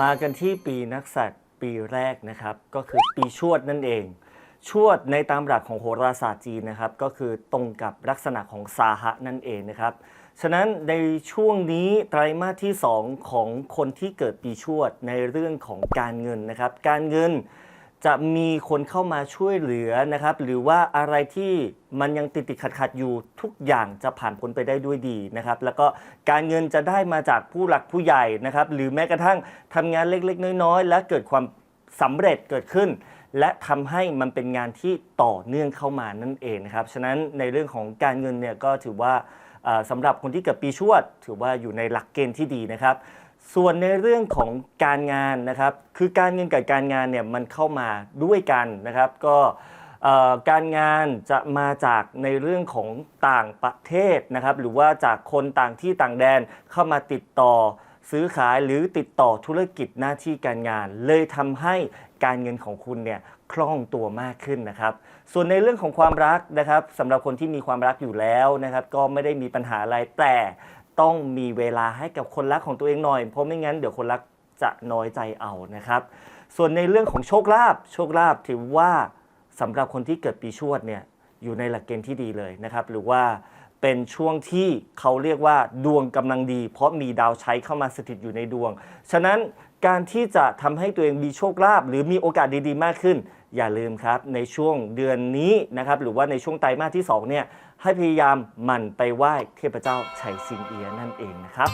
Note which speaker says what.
Speaker 1: มากันที่ปีนักษัตริย์ปีแรกนะครับ ก็คือปีชวดนั่นเอง ชวดในตามหลักของโหราศาสตร์จีนนะครับ ก็คือตรงกับลักษณะของสาหะนั่นเองนะครับ ฉะนั้นในช่วงนี้ไตรมาสที่ 2 ของคนที่เกิดปีชวดในเรื่องของการเงินนะครับ การเงิน จะมีคนเข้ามาช่วยเหลือนะครับ หรือว่าอะไรที่มันยังติดติดขัดขัดอยู่ทุกอย่างจะผ่านพ้นไปได้ด้วยดีนะครับ แล้วก็การเงินจะได้มาจากผู้หลักผู้ใหญ่นะครับ หรือแม้กระทั่งทำงานเล็กๆ น้อยๆ และเกิดความสำเร็จเกิดขึ้น และทำให้มันเป็นงานที่ต่อเนื่องเข้ามานั่นเองนะครับฉะนั้นในเรื่องของการเงินเนี่ยก็ถือว่าเอ่อสำหรับคนที่เกิดปีชวด ถือว่าอยู่ในหลักเกณฑ์ที่ดีนะครับ ส่วนในเรื่องของการงานนะครับ คือการเงินกับการงานเนี่ยมันเข้ามาด้วยกันนะครับ ก็การงานจะมาจากในเรื่องของต่างประเทศนะครับ หรือว่าจากคนต่างที่ต่างแดนเข้ามาติดต่อซื้อขายหรือติดต่อธุรกิจหน้าที่การงาน เลยทำให้การเงินของคุณเนี่ยคล่องตัวมากขึ้นนะครับ ส่วนในเรื่องของความรักนะครับสำหรับคนที่มีความรักอยู่แล้วนะครับ ก็ไม่ได้มีปัญหาอะไรแต่ ต้องมีเวลาให้กับคนรักของตัวเองหน่อย เพราะไม่งั้นเดี๋ยวคนรักจะน้อยใจเอานะครับ ส่วนในเรื่องของโชคลาภโชคลาภถือว่าสำหรับคนที่เกิดปีชวดเนี่ยอยู่ในหลักเกณฑ์ที่ดีเลยนะครับ หรือว่าเป็นช่วงที่เขาเรียกว่าดวงกำลังดี เพราะมีดาวใช้เข้ามาสถิตอยู่ในดวง ฉะนั้นการที่จะทำให้ตัวเองมีโชคลาภหรือมีโอกาสดีๆ มากขึ้น อย่าลืมครับในช่วงเดือนนี้นะครับหรือว่าในช่วงไตรมาสที่สองเนี่ยให้พยายามหมั่นไปไหว้เทพเจ้าไฉสิงเอียนั่นเองนะครับ